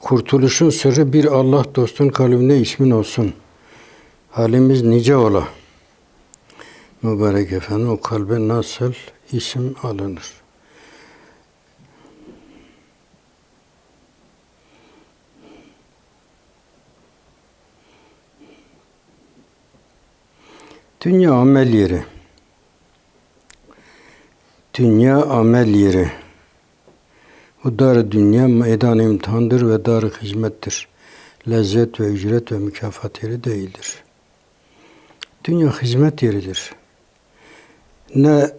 Kurtuluşun sırrı bir Allah dostun kalbinde ismin olsun. Halimiz nice ola. Mübarek efendim o kalbe nasıl isim alınır? Dünya amel yeri. Dünya amel yeri. Bu dar dünya meydan imtihandır ve dar hizmettir. Lezzet ve ücret ve mükafat yeri değildir. Dünya hizmet yeridir. Ne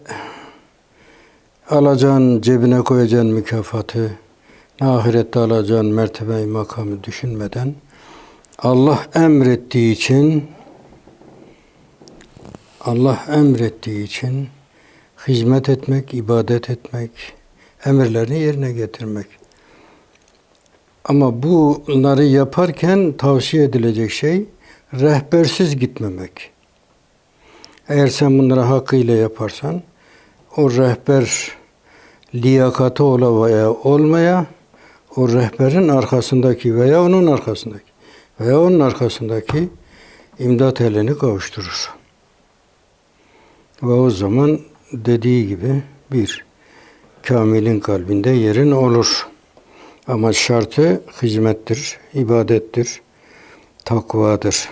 alacağın cebine koyacağın mükafatı, ne ahirette alacağın mertebe makamı düşünmeden Allah emrettiği için Allah emrettiği için hizmet etmek, ibadet etmek, emirlerini yerine getirmek. Ama bunları yaparken tavsiye edilecek şey rehbersiz gitmemek. Eğer sen bunları hakkıyla yaparsan o rehber liyakatı ola veya olmaya o rehberin arkasındaki veya onun arkasındaki veya onun arkasındaki imdat elini kavuşturur. Ve o zaman dediği gibi bir, kamilin kalbinde yerin olur. Ama şartı hizmettir, ibadettir, takvadır.